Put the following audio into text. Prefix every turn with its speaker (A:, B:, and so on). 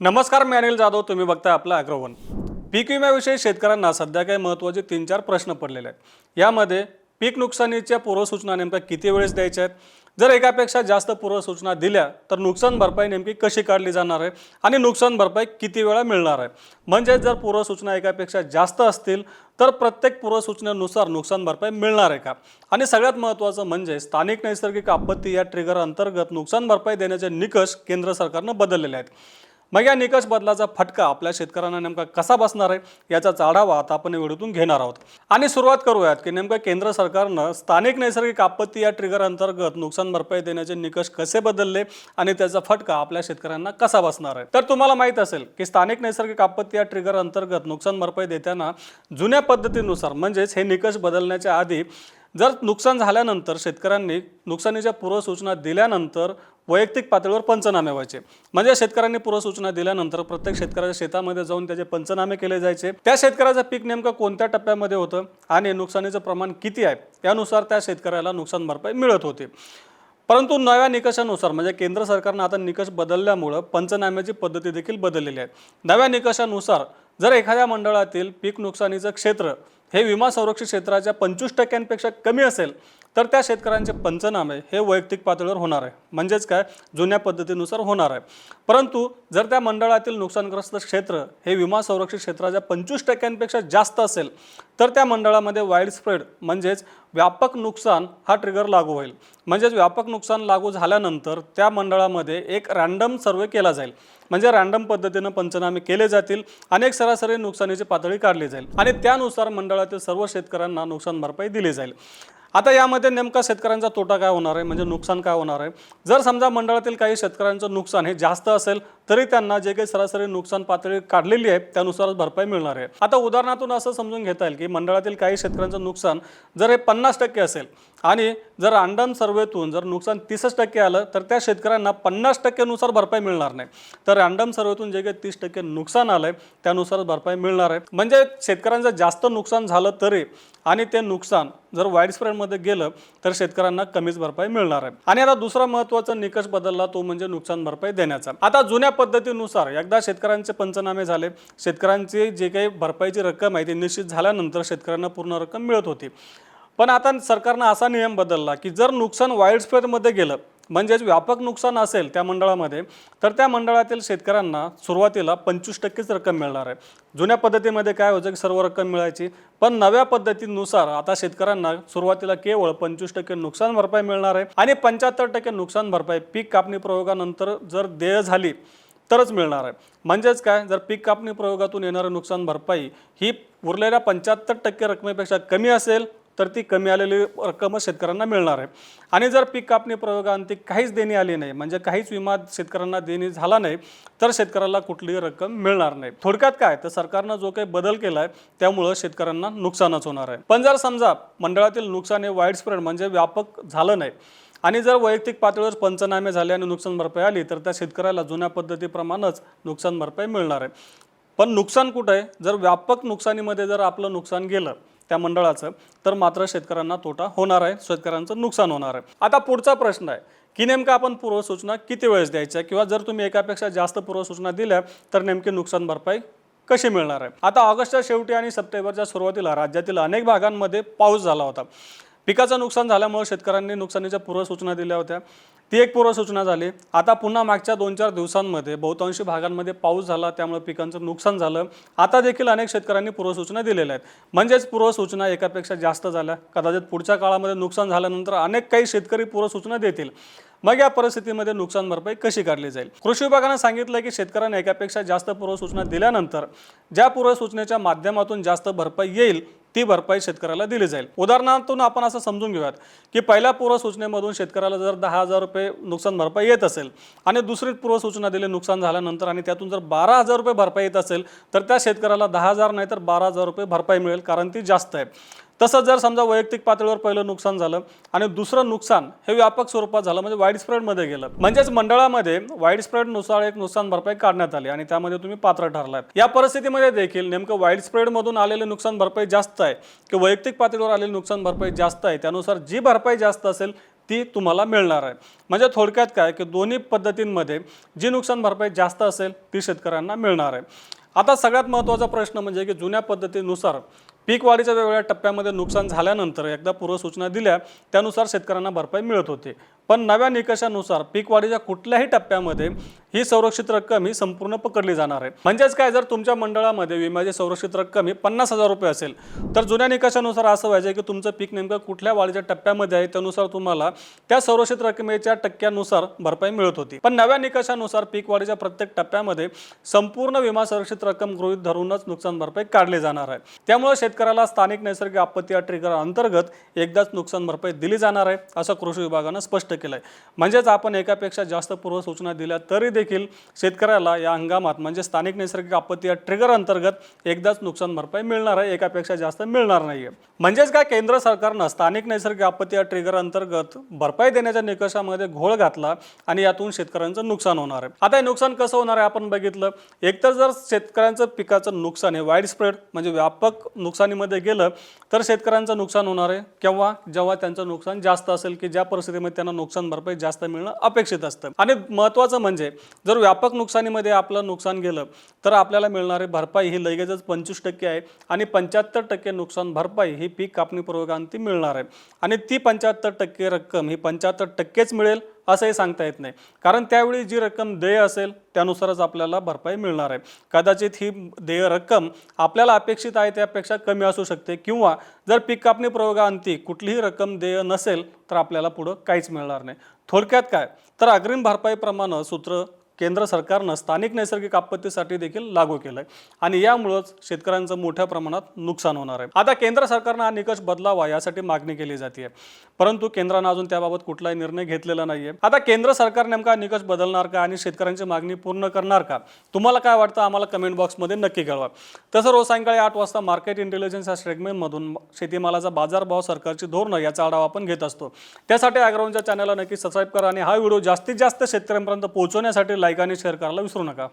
A: नमस्कार मी अनिल जाधव. तुम्ही बघताय आपला अॅग्रोवन. पीक विम्याविषयी शेतकऱ्यांना सध्या काही महत्त्वाचे तीन चार प्रश्न पडलेले आहेत. यामध्ये पीक नुकसानीच्या पूर्वसूचना नेमक्या किती वेळेस द्यायच्या आहेत? जर एकापेक्षा जास्त पूर्वसूचना दिल्या तर नुकसान भरपाई नेमकी कशी काढली जाणार आहे? आणि नुकसान भरपाई किती वेळा मिळणार आहे? म्हणजेच जर पूर्वसूचना एकापेक्षा जास्त असतील तर प्रत्येक पूर्वसूचनेनुसार नुकसान भरपाई मिळणार आहे का? आणि सगळ्यात महत्त्वाचं म्हणजे स्थानिक नैसर्गिक आपत्ती या ट्रिगर अंतर्गत नुकसान भरपाई देण्याचे निकष केंद्र सरकारनं बदललेले आहेत. मग या निकष बदलाचा फटका आपल्या शेतकऱ्यांना नेमका कसा बसणार आहे याचा आढावा आता आपण या व्हिडिओतून घेणार आहोत. आणि सुरुवात करूयात की नेमकं केंद्र सरकारनं स्थानिक नैसर्गिक आपत्ती या ट्रिगर अंतर्गत नुकसान भरपाई देण्याचे निकष कसे बदलले आणि त्याचा फटका आपल्या शेतकऱ्यांना कसा बसणार आहे? तर तुम्हाला माहीत असेल की स्थानिक नैसर्गिक आपत्ती या ट्रिगर अंतर्गत नुकसान भरपाई देताना जुन्या पद्धतीनुसार म्हणजेच हे निकष बदलण्याच्या आधी जर नुकसान झाल्यानंतर शेतकऱ्यांनी नुकसानीच्या पूर्वसूचना दिल्यानंतर वैयक्तिक पातळीवर पंचनामे व्हायचे. म्हणजे शेतकऱ्यांनी पूर्वसूचना दिल्यानंतर प्रत्येक शेतकऱ्याच्या शेतामध्ये जाऊन त्याचे पंचनामे केले जायचे. त्या शेतकऱ्याचं पीक नेमकं कोणत्या टप्प्यामध्ये होतं आणि नुकसानीचं प्रमाण किती आहे त्यानुसार त्या शेतकऱ्याला नुकसान भरपाई मिळत होती. परंतु नव्या निकषानुसार म्हणजे केंद्र सरकारनं आता निकष बदलल्यामुळं पंचनाम्याची पद्धती देखील बदललेली आहे. नव्या निकषानुसार जर एखाद्या मंडळातील पीक नुकसानीचं क्षेत्र हे विमा संरक्षित क्षेत्राच्या पंचवीस टक्क्यांपेक्षा कमी असेल तर त्या शेतकऱ्यांचे पंचनामे हे वैयक्तिक पातळीवर होणार आहे. म्हणजेच काय? जुन्या पद्धतीनुसार होणार आहे. परंतु जर त्या मंडळातील नुकसानग्रस्त क्षेत्र हे विमा संरक्षित क्षेत्राच्या पंचवीस टक्क्यांपेक्षा जास्त असेल तर त्या मंडळामध्ये वाईड स्प्रेड म्हणजेच व्यापक नुकसान हा ट्रिगर लागू होईल. म्हणजेच व्यापक नुकसान लागू झाल्यानंतर त्या मंडळामध्ये एक रँडम सर्वे केला जाईल. म्हणजे रँडम पद्धतीनं पंचनामे केले जातील अनेक सरासरी नुकसानीची पातळी काढली जाईल. आणि त्यानुसार मंडळातील सर्व शेतकऱ्यांना नुकसान भरपाई दिली जाईल. आता यामध्ये नेमका शेतकऱ्यांचा तोटा काय होणार आहे? म्हणजे नुकसान काय होणार आहे? जर समजा मंडळातील काही शेतकऱ्यांचं नुकसान हे जास्त असेल तरी त्यांना जे काही सरासरी नुकसान पातळी काढलेली आहे त्यानुसारच भरपाई मिळणार आहे. आता उदाहरणातून असं समजून घेता येईल की मंडळातील काही शेतकऱ्यांचं नुकसान जर हे पन्नास टक्के असेल आणि जर अंडन सर्वेतून जर नुकसान तीसच टक्के आलं तर त्या शेतकऱ्यांना पन्नास टक्केनुसार भरपाई मिळणार नाही. तर रँडम सर्वेतून जे काही तीस टक्के नुकसान आलं आहे त्यानुसार भरपाई मिळणार आहे. म्हणजे शेतकऱ्यांचं जास्त नुकसान झालं तरी आणि ते नुकसान जर वाईड स्प्रेडमध्ये गेलं तर शेतकऱ्यांना कमीच भरपाई मिळणार आहे. आणि आता दुसरा महत्त्वाचा निकष बदलला तो म्हणजे नुकसान भरपाई देण्याचा. आता जुन्या पद्धतीनुसार एकदा शेतकऱ्यांचे पंचनामे झाले शेतकऱ्यांची जे काही भरपाईची रक्कम आहे ती निश्चित झाल्यानंतर शेतकऱ्यांना पूर्ण रक्कम मिळत होती. पण आता सरकारनं असा नियम बदलला की जर नुकसान वाईल्ड स्प्रेडमध्ये गेलं म्हणजेच व्यापक नुकसान असेल त्या मंडळामध्ये तर त्या मंडळातील शेतकऱ्यांना सुरुवातीला पंचवीस टक्केच रक्कम मिळणार आहे. जुन्या पद्धतीमध्ये काय होतं की सर्व रक्कम मिळायची पण नव्या पद्धतीनुसार आता शेतकऱ्यांना सुरुवातीला केवळ पंचवीस टक्के नुकसान भरपाई मिळणार आहे आणि पंच्याहत्तर टक्के नुकसान भरपाई पीक कापणी प्रयोगानंतर जर देय झाली तरच मिळणार आहे. म्हणजेच काय जर पीक कापणी प्रयोगातून येणारं नुकसान भरपाई ही उरलेल्या पंच्याहत्तर टक्के रकमेपेक्षा कमी असेल तर ती कमी आलेली रक्कमच शेतकऱ्यांना मिळणार आहे. आणि जर पीक कापणी प्रयोगांती काहीच देणी आली नाही म्हणजे काहीच विमा शेतकऱ्यांना देणी झाला नाही तर शेतकऱ्याला कुठलीही रक्कम मिळणार नाही. थोडक्यात काय तर सरकारनं जो काही बदल केला आहे त्यामुळं शेतकऱ्यांना नुकसानच होणार आहे. पण जर समजा मंडळातील नुकसान हे वाईड स्प्रेड म्हणजे व्यापक झालं नाही आणि जर वैयक्तिक पातळीवर पंचनामे झाले आणि नुकसान भरपाई आली तर त्या शेतकऱ्याला जुन्या पद्धतीप्रमाणेच नुकसान भरपाई मिळणार आहे. पण नुकसान कुठं आहे? जर व्यापक नुकसानीमध्ये जर आपलं नुकसान गेलं त्या मंडळाचं तर मात्र शेतकऱ्यांना तोटा होणार आहे शेतकऱ्यांचं नुकसान होणार आहे. आता पुढचा प्रश्न आहे की नेमकं आपण पूर्वसूचना किती वेळेस द्यायच्या? किंवा जर तुम्ही एकापेक्षा जास्त पूर्वसूचना दिल्या तर नेमकी नुकसान भरपाई कशी मिळणार आहे? आता ऑगस्टच्या शेवटी आणि सप्टेंबरच्या सुरुवातीला राज्यातील अनेक भागांमध्ये पाऊस झाला होता. पिकाचं नुकसान झाल्यामुळे शेतकऱ्यांनी नुकसानीच्या पूर्वसूचना दिल्या होत्या. ती एक पूर्वसूचना झाली. आता पुन्हा मागच्या दोन चार दिवसांमध्ये बहुतांशी भागांमध्ये पाऊस झाला त्यामुळे पिकांचं नुकसान झालं. आता देखील अनेक शेतकऱ्यांनी पूर्वसूचना दिलेल्या आहेत. म्हणजेच पूर्वसूचना एकापेक्षा जास्त झाल्या. कदाचित पुढच्या काळामध्ये नुकसान झाल्यानंतर अनेक काही शेतकरी पूर्वसूचना देतील. मग या परिस्थितीमध्ये नुकसान भरपाई कशी काढली जाईल? कृषी विभागानं सांगितलं की शेतकऱ्यांना एकापेक्षा जास्त पूर्वसूचना दिल्यानंतर ज्या पूर्वसूचनेच्या माध्यमातून जास्त भरपाई येईल ती भरपाई शेतकऱ्याला दिली जाईल. उदाहरणातून आपण असं समजून घेऊयात की पहिल्या पूर्वसूचनेमधून शेतकऱ्याला जर दहा हजार रुपये नुकसान भरपाई येत असेल आणि दुसरी पूर्वसूचना दिली नुकसान झाल्यानंतर आणि त्यातून जर बारा हजार रुपये भरपाई येत असेल तर त्या शेतकऱ्याला दहा हजार नाही तर बारा हजार रुपये भरपाई मिळेल कारण ती जास्त आहे. तसंच जर समजा वैयक्तिक पातळीवर पहिलं नुकसान झालं आणि दुसरं नुकसान हे व्यापक स्वरूपात झालं म्हणजे वाईड स्प्रेडमध्ये गेलं. म्हणजेच मंडळामध्ये वाईड स्प्रेडनुसार एक नुकसान भरपाई काढण्यात आली आणि त्यामध्ये तुम्ही पात्र ठरलात या परिस्थितीमध्ये देखील नेमकं वाईड स्प्रेडमधून आलेले नुकसान भरपाई जास्त आहे की वैयक्तिक पातळीवर आलेली नुकसान भरपाई जास्त आहे? त्यानुसार जी भरपाई जास्त असेल ती तुम्हाला मिळणार आहे. म्हणजे थोडक्यात काय की दोन्ही पद्धतींमध्ये जी नुकसान भरपाई जास्त असेल ती शेतकऱ्यांना मिळणार आहे. आता सगळ्यात महत्त्वाचा प्रश्न म्हणजे की जुन्या पद्धतीनुसार पीक वाढीच्या वेगवेगळ्या टप्प्यामध्ये नुकसान झाल्यानंतर एकदा पूर्वसूचना दिल्या त्यानुसार शेतकऱ्यांना भरपाई मिळत होते. पण नव्या निकषानुसार पीक वाढीच्या कुठल्याही टप्प्यामध्ये ही संरक्षित रक्कम ही संपूर्ण पकडली जाणार आहे. म्हणजेच काय जर तुमच्या मंडळामध्ये विम्याची संरक्षित रक्कम ही पन्नास हजार रुपये असेल तर जुन्या निकषानुसार असं व्हायचं की तुमचं पीक नेमकं कुठल्या वाढीच्या टप्प्यामध्ये आहे त्यानुसार तुम्हाला त्या संरक्षित रकमेच्या टक्क्यानुसार भरपाई मिळत होती. पण नव्या निकषानुसार पीक वाढीच्या प्रत्येक टप्प्यामध्ये संपूर्ण विमा संरक्षित रक्कम गृहीत धरूनच नुकसान भरपाई काढली जाणार आहे. त्यामुळे शेतकऱ्याला स्थानिक नैसर्गिक आपत्ती ट्रिगर अंतर्गत एकदाच नुकसान भरपाई दिली जाणार आहे असं कृषी विभागानं स्पष्ट केलं आहे म्हणजेच आपण एकापेक्षा जास्त पूर्वसूचना दिल्या तरी देखील शेतकऱ्याला या हंगामात म्हणजे स्थानिक नैसर्गिक आपत्ती या ट्रिगर अंतर्गत एकदाच नुकसान भरपाई मिळणार आहे एकापेक्षा जास्त मिळणार नाही आहे म्हणजेच काय केंद्र सरकारनं स्थानिक नैसर्गिक आपत्ती या ट्रिगर अंतर्गत भरपाई देण्याच्या निकषामध्ये घोळ घातला आणि यातून शेतकऱ्यांचं नुकसान होणार आहे. आता हे नुकसान कसं होणार आहे आपण बघितलं. एकतर जर शेतकऱ्यांचं पिकाचं नुकसान हे वाईड स्प्रेड म्हणजे व्यापक नुकसानीमध्ये गेलं तर शेतकऱ्यांचं नुकसान होणार आहे. केव्हा? जेव्हा त्यांचं नुकसान जास्त असेल की ज्या परिस्थितीमध्ये त्यांना नुकसान नुकसान भरपाई जास्त मिळणं अपेक्षित असतं. आणि महत्त्वाचं म्हणजे जर व्यापक नुकसानीमध्ये आपलं नुकसान गेलं तर आपल्याला मिळणारी भरपाई ही लगेचच पंचवीस टक्के आहे आणि पंच्याहत्तर टक्के नुकसान भरपाई ही पीक कापणी पूर्वकांती मिळणार आहे. आणि ती पंच्याहत्तर टक्के रक्कम ही पंच्याहत्तर टक्केच मिळेल असंही सांगता येत नाही. कारण त्यावेळी जी रक्कम देय असेल त्यानुसारच आपल्याला भरपाई मिळणार आहे. कदाचित ही देय रक्कम आपल्याला अपेक्षित आहे त्यापेक्षा कमी असू शकते. किंवा जर पीक कापणी प्रयोगाअंती कुठलीही रक्कम देय नसेल तर आपल्याला पुढं काहीच मिळणार नाही. थोडक्यात काय? तर अग्रिम भरपाईप्रमाणे सूत्र केंद्र सरकारनं स्थानिक नैसर्गिक आपत्तीसाठी देखील लागू केलं आहे आणि यामुळंच शेतकऱ्यांचं मोठ्या प्रमाणात नुकसान होणार आहे. आता केंद्र सरकारनं हा निकष बदलावा यासाठी मागणी केली जाते. परंतु केंद्रानं अजून त्याबाबत कुठलाही निर्णय घेतलेला नाहीये. आता केंद्र सरकार नेमका निकष बदलणार का आणि शेतकऱ्यांची मागणी पूर्ण करणार का? तुम्हाला काय वाटतं? आम्हाला कमेंट बॉक्समध्ये नक्की कळवा. तसं रोज सायंकाळी आठ वाजता मार्केट इंटेलिजन्स या सेगमेंटमधून शेतीमालाचा बाजारभाव सरकारची धोरणं याचा आढावा आपण घेत असतो. त्यासाठी अॅग्राऊंडच्या चॅनलला नक्की सबस्क्राईब करा आणि हा व्हिडिओ जास्तीत जास्त शेतकऱ्यांपर्यंत पोहोचवण्यासाठी लाईक आणि शेअर करायला विसरू नका.